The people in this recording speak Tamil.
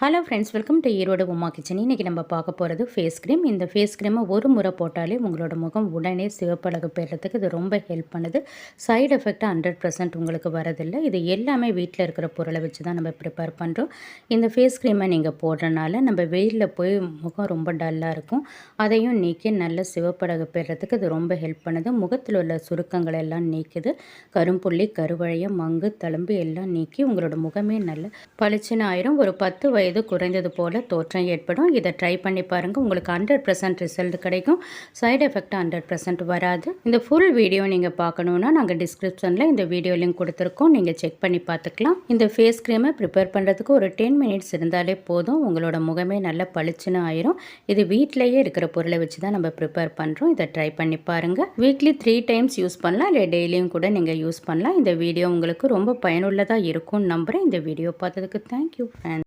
Hello friends welcome to Erode Uma kitchen இன்றைக்கி நம்ம பார்க்க போகிறது ஃபேஸ் க்ரீம் இந்த ஃபேஸ் க்ரீமை ஒரு முறை போட்டாலே உங்களோட முகம் உடனே சிவப்பழகு பெறத்துக்கு இது ரொம்ப ஹெல்ப் பண்ணுது. சைடு எஃபெக்ட் ஹண்ட்ரட் பர்சன்ட் உங்களுக்கு வரதில்லை. இது எல்லாமே வீட்டில் இருக்கிற பொருளை வச்சு தான் நம்ம ப்ரிப்பேர் பண்ணுறோம் இந்த ஃபேஸ் க்ரீமை நீங்கள் போடுறனால நம்ம வெயிலில் போய் முகம் ரொம்ப டல்லாக இருக்கும். அதையும் நீக்கி நல்ல சிவப்பழகு பெறத்துக்கு இது ரொம்ப ஹெல்ப் பண்ணுது. முகத்தில் உள்ள சுருக்கங்கள் எல்லாம் நீக்குது. கரும்புள்ளி கருவழையம் மங்கு தழும்பு எல்லாம் நீக்கி உங்களோட முகமே நல்ல பளிச்சுன்னு ஆயிரும். ஒரு பத்து வயது வயது குறைந்தது போல் தோற்றம் ஏற்படும்? இதை ட்ரை பண்ணி பாருங்கள் உங்களுக்கு ஹண்ட்ரட் பர்சன்ட் ரிசல்ட் கிடைக்கும். சைடு எஃபெக்ட் ஹண்ட்ரட் பர்சன்ட் வராது. இந்த ஃபுல் வீடியோ நீங்கள் பார்க்கணுன்னா நாங்கள் டிஸ்கிரிப்ஷனில் இந்த வீடியோ லிங்க் கொடுத்துருக்கோம். நீங்கள் செக் பண்ணி பார்த்துக்கலாம். இந்த ஃபேஸ் க்ரீமை ப்ரிப்பேர் பண்ணுறதுக்கு ஒரு டென் மினிட்ஸ் இருந்தாலே போதும். உங்களோட முகமே நல்லா பளிச்சுன்னு ஆயிரும். இது வீட்டிலேயே இருக்கிற பொருளை வச்சு தான் நம்ம ப்ரிப்பேர் பண்ணுறோம் இதை ட்ரை பண்ணி பாருங்கள் வீக்லி த்ரீ டைம்ஸ் யூஸ் பண்ணலாம். இல்லை டெய்லியும் கூட நீங்கள் யூஸ் பண்ணலாம். இந்த வீடியோ உங்களுக்கு ரொம்ப பயனுள்ளதாக இருக்கும்னு நம்புகிறேன் இந்த வீடியோ பார்த்ததுக்கு தேங்க்யூ ஃப்ரெண்ட்